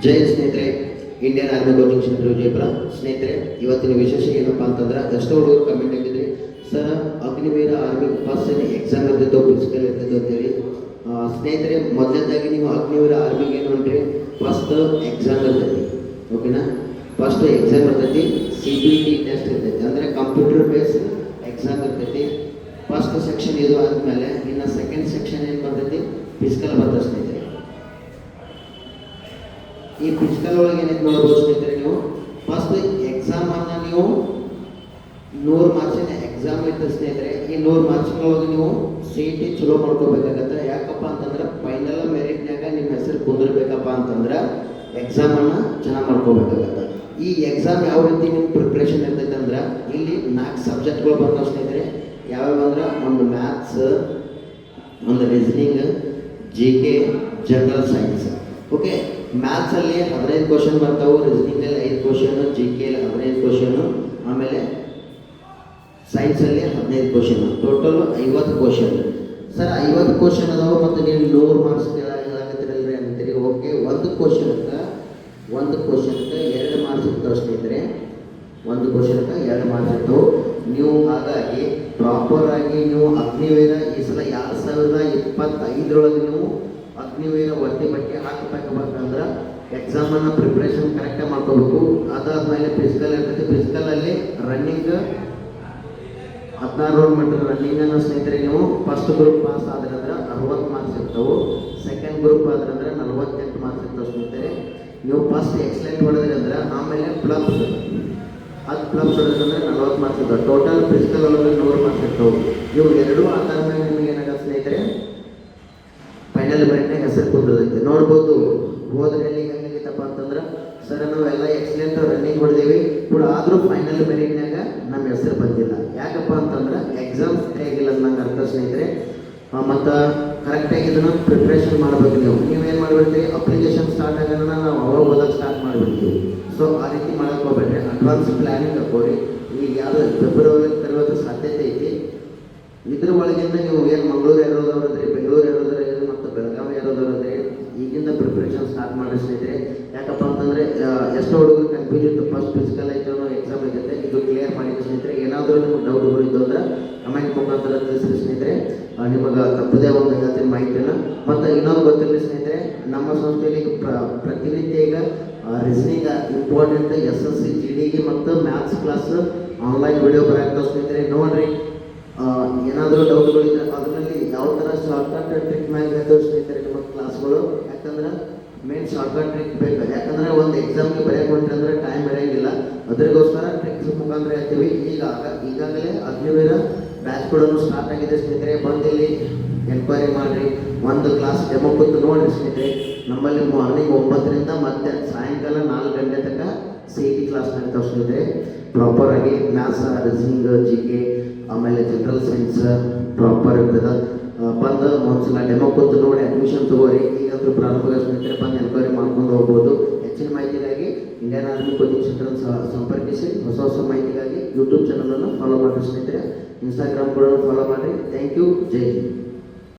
ಜೈ ಸ್ನೇಹಿತರೆ Indian army coaching centre Vijayapura. ಸ್ನೇಹಿತರೆ, ಇವತ್ತಿನ ವಿಶೇಷ ಏನಪ್ಪ ಅಂತಂದ್ರೆ ಎಷ್ಟೋ ಹುಡುಗರು comment ಆಗಿದ್ರಿ sir, Agniveer army first exam ಇರ್ತಿತ್ತು ಫಿಸಿಕಲ್ ಇರ್ತಿತ್ತು ಅಂತೇಳಿ. ಸ್ನೇಹಿತರೆ, ಮೊದಲನೇದಾಗಿ ನೀವು ಅಗ್ನಿವೀರ ಆರ್ಮಿಗೆ ಏನು ಅಂದರೆ ಫಸ್ಟ್ ಎಕ್ಸಾಮ್ ಇರ್ತೈತಿ. ಓಕೆನಾ ಫಸ್ಟ್ ಎಕ್ಸಾಮ್ ಇರ್ತೈತಿ ಸಿ ಬಿ ಟಿ ಟೆಸ್ಟ್ ಇರ್ತೈತಿ. ಅಂದರೆ ಕಂಪ್ಯೂಟರ್ ಬೇಸ್ ಎಕ್ಸಾಮ್ ಇರ್ತೈತಿ. ಫಸ್ಟ್ ಸೆಕ್ಷನ್ ಇದು ಆದಮೇಲೆ, ಇನ್ನು ಸೆಕೆಂಡ್ ಸೆಕ್ಷನ್ ಏನು ಬರ್ತೈತಿ? ಫಿಸಿಕಲ್ ಬರ್ತದೆ ಸ್ನೇಹಿತರೆ. ಈ ಫಿಸಿಕಲ್ ಒಳಗೆ ಏನೈತೆ ಸ್ನೇಹಿತರೆ ನೀವು? ಫಸ್ಟ್ ಎಕ್ಸಾಮ್ ಅನ್ನ ನೀವು ನೂರು ಮಾರ್ಕ್ಸಿನ ಎಕ್ಸಾಮ್ ಇತ್ತು ಸ್ನೇಹಿತರೆ. ಈ ನೂರು ಮಾರ್ಕ್ಸಿನ ಒಳಗೆ ನೀವು ಸಿ ಟಿ ಚಲೋ ಮಾಡ್ಕೋಬೇಕಾಗತ್ತೆ. ಯಾಕಪ್ಪ ಅಂತಂದ್ರೆ ಫೈನಲ್ ಮೆರಿಟ್ನಾಗ ನಿಮ್ಮ ಹೆಸರು ಕುಂದಿರ್ಬೇಕಪ್ಪ ಅಂತಂದ್ರೆ ಎಕ್ಸಾಮ್ ಅನ್ನ ಚೆನ್ನಾಗಿ ಮಾಡ್ಕೋಬೇಕಾಗತ್ತೆ. ಈ ಎಕ್ಸಾಮ್ ಯಾವ ರೀತಿ ನಿಮ್ಮ ಪ್ರಿಪ್ರೇಷನ್ ಇರ್ತೈತೆ ಅಂದ್ರೆ ಇಲ್ಲಿ ನಾಲ್ಕು ಸಬ್ಜೆಕ್ಟ್ಗಳು ಬರ್ತಾವೆ ಸ್ನೇಹಿತರೆ. ಯಾವ್ಯಾವ ಅಂದ್ರೆ ಒಂದು ಮ್ಯಾಥ್ಸ್ ಒಂದು reasoning G K general science okay ಮ್ಯಾಥ್ಸಲ್ಲಿ ಹದಿನೈದು ಕ್ವಶನ್ ಬರ್ತಾವೆ ರೀಸನಿಂಗಲ್ಲಿ ಐದು ಕ್ವಶನ್ ಜಿ ಕೆಲಿ ಹದಿನೈದು ಕ್ವಶನ್ ಆಮೇಲೆ ಸೈನ್ಸಲ್ಲಿ ಹದಿನೈದು ಕ್ವಶನ್ ಟೋಟಲ್ ಐವತ್ತು ಕ್ವಶನ್ ಸರ್ ಐವತ್ತು ಕ್ವಶನ್ ಅದಾವೆ ಮತ್ತು ನೀವು ನೂರು ಮಾರ್ಕ್ಸ್ ಕೇಳಾಗತ್ತಿರಲ್ರಿ ಅಂತೀರಿ ಓಕೆ ಒಂದು ಕ್ವಶನ್ಗೆ ಒಂದು ಕ್ವಶನ್ಗೆ ಎರಡು ಮಾರ್ಕ್ಸ್ ಸ್ನೇಹಿತರೆ. ಒಂದು ಕ್ವಶನ್ಗೆ ಎರಡು ಮಾರ್ಕ್ಸ್ ಇರ್ತವೆ. ನೀವು ಹಾಗಾಗಿ ಪ್ರಾಪರ್ ಆಗಿ ನೀವು ಅಗ್ನಿವೇರ ಈ ಸಲ ಎರಡು ಸಾವಿರದ ಇಪ್ಪತ್ತೈದರೊಳಗೆ ನೀವು ಅಗ್ನಿವೇರ ಒತ್ತಿ ಬಟ್ಟೆ ಹಾಕಬೇಕಂದ್ರೆ ಎಕ್ಸಾಮನ್ನು ಪ್ರಿಪ್ರೇಷನ್ ಕರೆಕ್ಟಾಗಿ ಮಾಡ್ಕೋಬೇಕು. ಅದಾದ್ಮೇಲೆ ಫಿಸಿಕಲ್ ಇರ್ತೈತಿ. ಫಿಸಿಕಲಲ್ಲಿ ರನ್ನಿಂಗ್ ಹದಿನಾರು ಮೀಟರ್ ರನ್ನಿಂಗನ್ನು ಸ್ನೇಹಿತರೆ ನೀವು ಫಸ್ಟ್ ಗ್ರೂಪ್ ಪಾಸ್ ಆದ್ರೆ ಅಂದ್ರೆ ಅರವತ್ತು ಮಾರ್ಕ್ಸ್ ಇರ್ತವೆ. ಸೆಕೆಂಡ್ ಗ್ರೂಪ್ ಆದ್ರೆ ಅಂದ್ರೆ ನಲವತ್ತೆಂಟು ಮಾರ್ಕ್ಸ್ ಇರ್ತವೆ ಸ್ನೇಹಿತರೆ. ನೀವು ಫಸ್ಟ್ ಎಕ್ಸಲೆಂಟ್ ಹೊಡೆದ್ರಿ ಅಂದ್ರೆ ಆಮೇಲೆ ಪ್ಲಸ್ ಅದು ಪ್ಲಸ್ ಹೊಡೆದ್ರೆ ನಲವತ್ತು ಮಾರ್ಕ್ಸ್ ಇರ್ತವೆ. ಟೋಟಲ್ ಫಿಸಿಕಲ್ ಒಳಗೆ ನೂರು ಮಾರ್ಕ್ಸ್ ಇರ್ತವೆ. ಇವು ಎರಡೂ ಆಧಾರ ಮೇಲೆ ನಿಮಗೆ ಏನಾಗುತ್ತೆ ಸ್ನೇಹಿತರೆ? ಫೈನಲ್ ಬ್ಯಾಂಕ್ನಾಗ ಹೆಸರು ಕುಂದಿರ್ತೈತೆ. ನೋಡ್ಬೋದು. ಹೋದ್ರಲ್ಲಿ ರನ್ನಿಂಗ್ ಹೆಂಗಾಗಿತ್ತಪ್ಪ ಅಂತಂದ್ರೆ ಸರ್ ಎಲ್ಲ ಎಕ್ಸಲೆಂಟ್ ರನ್ನಿಂಗ್ ಹೊಡೆದೇವಿ. ಕೂಡ ಆದರೂ ಫೈನಲ್ ಮೆರಿಟ್ನಾಗ ನಮ್ಮ ಹೆಸರು ಬಂದಿಲ್ಲ. ಯಾಕಪ್ಪ ಅಂತಂದ್ರೆ ಎಕ್ಸಾಮ್ ಆಗಿಲ್ಲ ನಂಗೆ ಅರ್ಥ ಸ್ನೇಹಿತರೆ. ಮತ್ತು ಕರೆಕ್ಟಾಗಿ ಇದನ್ನು ಪ್ರಿಪ್ರೇಷನ್ ಮಾಡ್ಬೇಕು ನೀವು. ನೀವೇನು ಮಾಡ್ಬಿಡ್ತೀವಿ ಅಪ್ಲಿಕೇಶನ್ ಸ್ಟಾರ್ಟ್ ಆಗೋಣ ನಾವು ಅವಾಗ ಓದೋಕ್ಕೆ ಸ್ಟಾರ್ಟ್ ಮಾಡಿಬಿಡ್ತೀವಿ. ಸೊ ಆ ರೀತಿ ಮಾಡೋಕ್ಕೆ ಹೋಗ್ಬೇಡ್ರಿ. ಅಡ್ವಾನ್ಸ್ ಪ್ಲ್ಯಾನಿಂಗ್ ಹಾಕೋರಿ ಈಗ ಯಾವುದು ಫೆಬ್ರವರಿ ತರುವಂಥ ಸಾಧ್ಯತೆ ಐತಿ. ಇದ್ರ ಒಳಗಿಂದ ನೀವು ಏನು ಮಂಗಳೂರು ಇರೋದವ್ರದ್ರಿ ಬೆಂಗಳೂರು ಇರೋದ್ರಿ ಮತ್ತು ಬೆಳಗಾವಿ ಇರೋದವ್ರದ್ರಿ ಈಗಿಂದ ಪ್ರಿಪ್ರೇಷನ್ ಸ್ಟಾರ್ಟ್ ಮಾಡಿ ಸ್ನೇಹಿತರೆ ಯಾಕಪ್ಪ ಅಂತಂದ್ರೆ ಎಷ್ಟೋ ಹುಡುಗರು ಕನ್ಫ್ಯೂಷನ್ ಫಸ್ಟ್ ಫಿಸಿಕಲ್ ಐತನೋ ಎಕ್ಸಾಮ್ ಐತೆ ಇದು ಕ್ಲಿಯರ್ ಮಾಡಿದ್ದು ಸ್ನೇಹಿತರೆ, ಏನಾದರೂ ನಿಮ್ಗೆ ಡೌಟ್ಗಳು ಇದ್ದು ಅಂದ್ರೆ ಕಮೆಂಟ್ ಮುಖಾಂತರ ಸ್ನೇಹಿತರೆ. ನಿಮಗೆ ತಪ್ಪದೇ ಒಂದು ಹೇಳ್ತೀನಿ ಮಾಹಿತಿಯನ್ನು. ಮತ್ತು ಇನ್ನೊಂದು ಗೊತ್ತಿರಲಿ ಸ್ನೇಹಿತರೆ, ನಮ್ಮ ಸಂಸ್ಥೆಯಲ್ಲಿ ಪ್ರ- ಪ್ರತಿನಿತ್ಯ ಈಗ reasoning important S S C G ಡಿಗೆ ಮತ್ತು ಮ್ಯಾಥ್ಸ್ ಕ್ಲಾಸ್ ಆನ್ಲೈನ್ ವಿಡಿಯೋ ಬರಾಕ್ತಾವೆ ಸ್ನೇಹಿತರೆ. ನೋಡ್ರಿ ಏನಾದರೂ ಡೌಟ್ಗಳಿದ್ರೆ ಅದರಲ್ಲಿ ಯಾವ ಥರ ಶಾರ್ಟ್ಕಟ್ ಟ್ರಿಕ್ ಮ್ಯಾಗ ಸ್ನೇಹಿತರೆ ನಿಮ್ಮ ಕ್ಲಾಸ್ಗಳು ಯಾಕಂದ್ರೆ ಮೇನ್ ಶಾರ್ಟ್ಕಟ್ ಟ್ರಿಕ್ ಬೇಕು. ಯಾಕಂದ್ರೆ ಒಂದು ಎಕ್ಸಾಮ್ಗೆ ಬರೆಯಕ್ಕೆ ಕೊಟ್ಟರೆ ಅಂದ್ರೆ ಟೈಮ್ ಬರೆಯಂಗಿಲ್ಲ ಅದರಿಗೋಸ್ಕರ ಟ್ರಿಕ್ಸ್ ಮುಖಾಂತರ ಹೇಳ್ತೀವಿ. ಈಗ ಈಗಾಗಲೇ ಅಗ್ನಿವೀರ ಬ್ಯಾಚ್ ಕೊಡೋದು ಸ್ಟಾರ್ಟ್ ಆಗಿದೆ ಸ್ನೇಹಿತರೆ. ಬಂದು ಇಲ್ಲಿ ಎನ್ಕ್ವೈರಿ ಮಾಡಿರಿ. ಒಂದು ಕ್ಲಾಸ್ ಡೆಮೊ ಕೂತು ನೋಡಿ ಸ್ನೇಹಿತರೆ. ನಮ್ಮಲ್ಲಿ ಮಾರ್ನಿಂಗ್ ಒಂಬತ್ತರಿಂದ ಮತ್ತೆ ಸಾಯಂಕಾಲ ನಾಲ್ಕು ಗಂಟೆ ತನಕ ಸಿ ಟಿ ಕ್ಲಾಸ್ ನಡೀತಾವೆ ಸ್ನೇಹಿತರೆ. ಪ್ರಾಪರ್ ಆಗಿ ಮ್ಯಾಥ್ಸ್ ರೀಸನಿಂಗ್ ಜಿ ಕೆ ಆಮೇಲೆ ಜನರಲ್ ಸೈನ್ಸ್ ಪ್ರಾಪರ್ ಇರ್ತದೆ. ಬಂದು ಒಂದ್ಸಲ ಡೆಮೋ ಕೂತು ನೋಡಿ ಅಡ್ಮಿಷನ್ ತಗೋರಿ. ಈಗಂತೂ ಸ್ನೇಹಿತರೆ ಬಂದು ಎನ್ಕ್ವೈರಿ ಮಾಡ್ಕೊಂಡು ಹೋಗ್ಬೋದು. ಹೆಚ್ಚಿನ ಮಾಹಿತಿಗಾಗಿ ಇಂಡಿಯನ್ ಆರ್ಮಿ ಕೋಚಿಂಗ್ ಸೆಂಟರ್ ಸಂಪರ್ಕಿಸಿ. ಹೊಸ ಹೊಸ ಮಾಹಿತಿಗಾಗಿ ಯೂಟ್ಯೂಬ್ ಚಾನಲನ್ನು ಫಾಲೋ ಮಾಡಿ ಸ್ನೇಹಿತರೆ. ಇನ್ಸ್ಟಾಗ್ರಾಮ್ ಕೂಡ ಫಾಲೋ ಮಾಡಿರಿ. Thank you Jai Hind